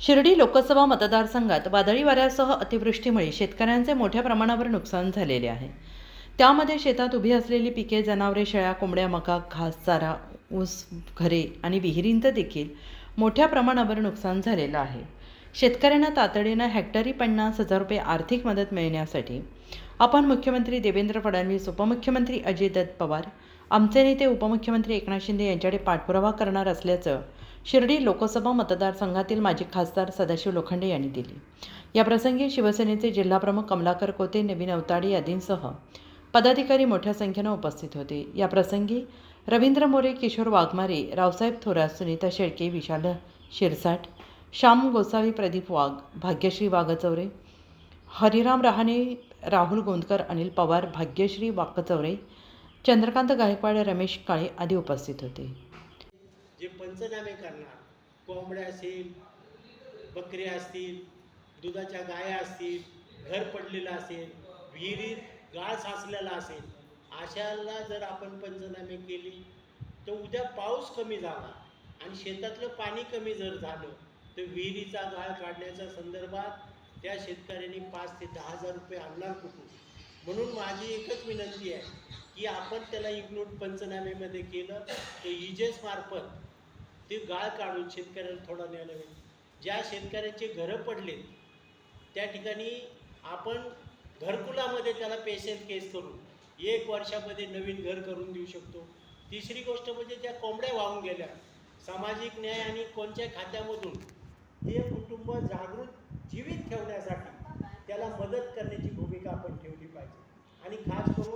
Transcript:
शिर्डी लोकसभा मतदारसंघात वादळी वाऱ्यासह अतिवृष्टीमुळे शेतकऱ्यांचे मोठ्या प्रमाणावर नुकसान झालेले आहे. त्यामध्ये शेतात उभी असलेली पिके जनावरे शेळ्या कोंबड्या मका घास चारा ऊस घरे आणि विहिरींचं देखील मोठ्या प्रमाणावर नुकसान झालेलं आहे. शेतकऱ्यांना तातडीनं हेक्टरी पन्नास हजार रुपये आर्थिक मदत मिळण्यासाठी आपण मुख्यमंत्री देवेंद्र फडणवीस उपमुख्यमंत्री अजितदत्त पवार आमचे नेते उपमुख्यमंत्री एकनाथ शिंदे यांच्याकडे पाठपुरावा करणार असल्याचं शिर्डी लोकसभा मतदारसंघातील माजी खासदार सदाशिव लोखंडे यांनी दिली. याप्रसंगी शिवसेनेचे जिल्हाप्रमुख कमलाकर कोते नवीन अवताडे आदींसह पदाधिकारी मोठ्या संख्येनं उपस्थित होते. याप्रसंगी रवींद्र मोरे किशोर वाघमारे रावसाहेब थोरात सुनीता शेळके विशाल शिरसाट श्याम गोसावी प्रदीप वाघ भाग्यश्री वाघचौरे हरिराम रहाणे राहुल गोंदकर अनिल पवार भाग्यश्री वाकचौरे चंद्रकांत गायकवाड रमेश काळे आदी उपस्थित होते. जे पंचनामे करणार कोंबड्या असतील बकऱ्या असतील दुधाच्या गाया असतील घर पडलेलं असेल विहिरीत गाळ साचलेला असेल अशाला जर आपण पंचनामे केले तर उद्या पाऊस कमी झाला आणि शेतातलं पाणी कमी जर झालं तर विहिरीचा गाळ काढण्याच्या संदर्भात त्या शेतकऱ्यांनी पाच ते दहा हजार रुपये आणणार कुठून? म्हणून माझी एकच विनंती आहे की आपण त्याला इग्नोर पंचनामेमध्ये केलं तर इजेस मार्फत ते गाळ काढून शेतकऱ्याला थोडा न्यायला मिळेल. ज्या शेतकऱ्यांचे घरं पडलेत त्या ठिकाणी आपण घरकुलामध्ये त्याला पेशंट केस करून एक वर्षामध्ये नवीन घर करून देऊ शकतो. तिसरी गोष्ट म्हणजे त्या कोंबड्या वाहून गेल्या सामाजिक न्याय आणि कोणत्या खात्यामधून ते कुटुंब जागृत जीवित ठेवण्यासाठी त्याला मदत करण्याची भूमिका आपण ठेवली पाहिजे. आणि खास करून